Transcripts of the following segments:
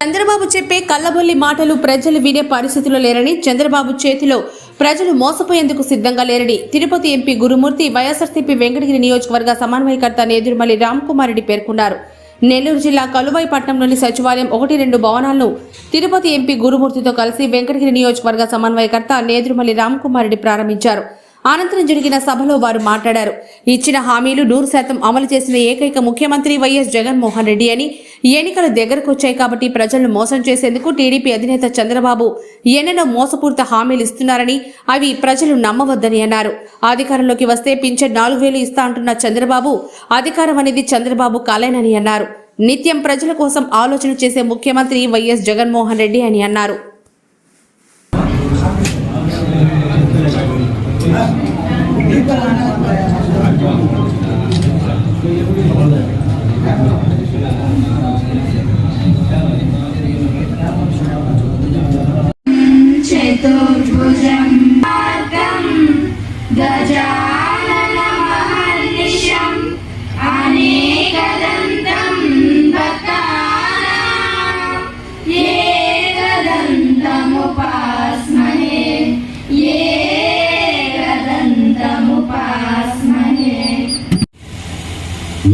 చంద్రబాబు చెప్పే కల్లబొల్లి మాటలు ప్రజలు వినే పరిస్థితిలో లేరని చంద్రబాబు చేతిలో ప్రజలు మోసపోయేందుకు సిద్ధంగా లేరని తిరుపతి ఎంపీ గురుమూర్తి వైఎస్ఆర్సీపీ వెంకటగిరి నియోజకవర్గ సమన్వయకర్త నేదురుమల్లి రామ్కుమార్ రెడ్డి పేర్కొన్నారు. నెల్లూరు జిల్లా కలువాయి సచివాలయం ఒకటి రెండు భవనాలను తిరుపతి ఎంపీ గురుమూర్తితో కలిసి వెంకటగిరి నియోజకవర్గ సమన్వయకర్త నేదురుమల్లి రామ్కుమార్ రెడ్డి ప్రారంభించారు. అనంతరం జరిగిన సభలో వారు మాట్లాడారు. ఇచ్చిన హామీలు నూరు శాతం అమలు చేసిన ఏకైక ముఖ్యమంత్రి వైఎస్ జగన్మోహన్ రెడ్డి అని ఎన్నికలు దగ్గరకు వచ్చాయి కాబట్టి ప్రజలను మోసం చేసేందుకు టీడీపీ అధినేత చంద్రబాబు ఎన్నెన్నో మోసపూరిత హామీలు ఇస్తున్నారని అవి ప్రజలు నమ్మవద్దని అన్నారు. అధికారంలోకి వస్తే పింఛన్ నాలుగు వేలు ఇస్తా అంటున్న చంద్రబాబు అధికారం అనేది చంద్రబాబు కాలేనని అన్నారు. నిత్యం ప్రజల కోసం ఆలోచన చేసే ముఖ్యమంత్రి వైఎస్ జగన్మోహన్ రెడ్డి అని అన్నారు.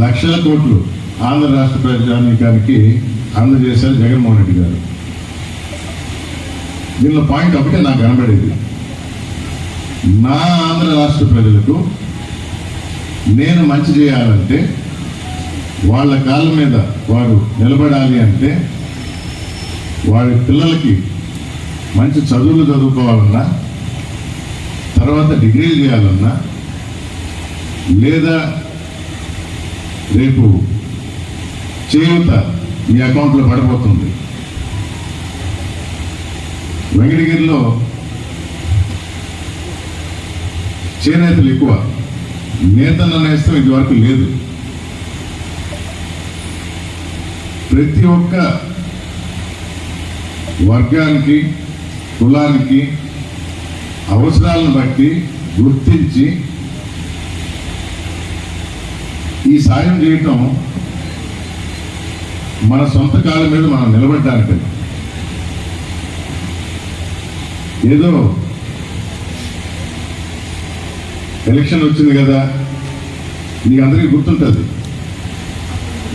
లక్షల కోట్లు ఆంధ్ర రాష్ట్ర ప్రజానీకానికి అందజేశారు జగన్మోహన్ రెడ్డి గారు. దీనిలో పాయింట్ ఒకటే నాకు కనబడేది. నా ఆంధ్ర రాష్ట్ర ప్రజలకు నేను మంచి చేయాలంటే వాళ్ళ కాళ్ళ మీద వారు నిలబడాలి అంటే వారి పిల్లలకి మంచి చదువులు చదువుకోవాలన్నా తర్వాత డిగ్రీలు చేయాలన్నా లేదా రేపు చేయూత మీ అకౌంట్లో పడిపోతుంది. వెంకటగిరిలో చేనేతలు ఎక్కువ. నేతన్న నేస్తం ఇదివరకు లేదు. ప్రతి ఒక్క వర్గానికి కులానికి అవసరాలను బట్టి గుర్తించి ఈ సాయం చేయటం మన సొంత కాలం మీద మనం నిలబడ్డానికి ఏదో ఎలక్షన్ వచ్చింది కదా మీకు అందరికీ గుర్తుంటుంది.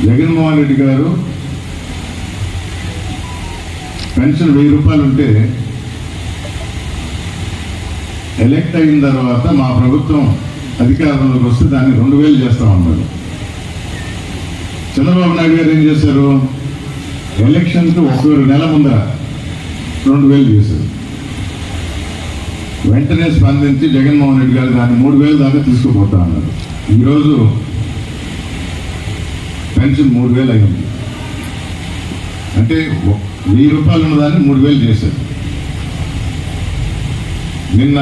జగన్మోహన్ రెడ్డి గారు పెన్షన్ వెయ్యి రూపాయలు ఉంటే ఎలక్ట్ అయిన తర్వాత మా ప్రభుత్వం అధికారంలోకి వస్తే దాన్ని రెండు వేలు చేస్తామన్నారు. చంద్రబాబు నాయుడు గారు ఏం చేశారు? ఎలక్షన్కి ఒక నెల ముందర రెండు వేలు చేశారు. వెంటనే స్పందించి జగన్మోహన్ రెడ్డి గారు దాన్ని మూడు వేలు దాకా తీసుకుపోతా అన్నారు. ఈరోజు పెన్షన్ మూడు వేలు అయింది. అంటే వెయ్యి రూపాయలు ఉన్నదాన్ని మూడు వేలు చేశారు. నిన్న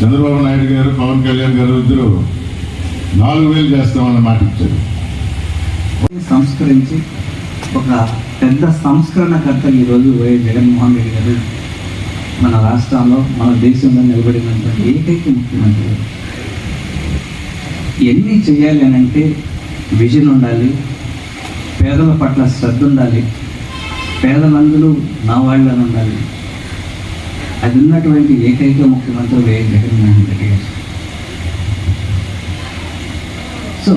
చంద్రబాబు నాయుడు గారు పవన్ కళ్యాణ్ గారు ఇద్దరు నాలుగు వేలు చేస్తామన్న మాట ఇచ్చారు సంస్కరించి ఒక పెద్ద సంస్కరణకర్త ఈరోజు వైఎస్ జగన్మోహన్ రెడ్డి గారు మన రాష్ట్రంలో మన దేశంలో నిలబడినటువంటి ఏకైక ముఖ్యమంత్రి. ఎన్ని చేయాలి అని అంటే విజన్ ఉండాలి పేదల పట్ల శ్రద్ధ ఉండాలి పేదలందరూ నా వాళ్ళని ఉండాలి. అది ఉన్నటువంటి ఏకైక ముఖ్యమంత్రి వైఎస్ జగన్మోహన్ రెడ్డి గారు సో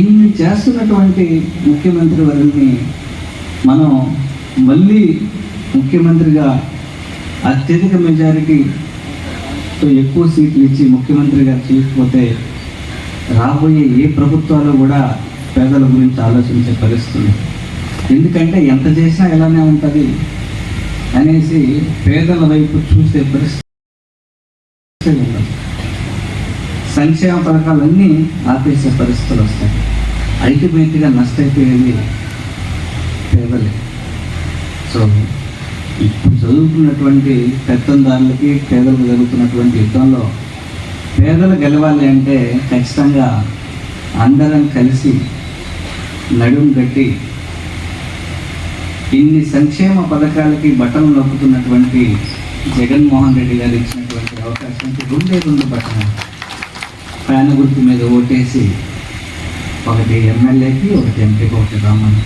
ఇన్ని చేస్తున్నటువంటి ముఖ్యమంత్రి వారిని మనం మళ్ళీ ముఖ్యమంత్రిగా అత్యధిక మెజారిటీతో ఎక్కువ సీట్లు ఇచ్చి ముఖ్యమంత్రిగా చేయకపోతే రాబోయే ఏ ప్రభుత్వాలు కూడా పేదల గురించి ఆలోచించే పరిస్థితుంది ఎందుకంటే ఎంత చేసినా ఇలానే ఉంటుంది అనేసి పేదల వైపు చూసే పరిస్థితి సంక్షేమ పథకాలన్నీ ఆపేసే పరిస్థితులు వస్తాయి. అల్టిమేట్గా నష్టమైపోయేది పేదలే సో ఇప్పుడు చదువుకున్నటువంటి పెత్తందారులకి పేదలకు జరుగుతున్నటువంటి యుద్ధంలో పేదలు గెలవాలి అంటే ఖచ్చితంగా అందరం కలిసి నడుం కట్టి ఇన్ని సంక్షేమ పథకాలకి బట్టలు నొక్కుతున్నటువంటి జగన్మోహన్ రెడ్డి గారు ఇచ్చినటువంటి అవకాశానికి రెండే రెండు బట్టలు. ప్రయాణ గుర్తు మీద ఓటేసి ఒకటి ఎమ్మెల్యేకి ఒకటి ఎంపీకి ఒకటి రామని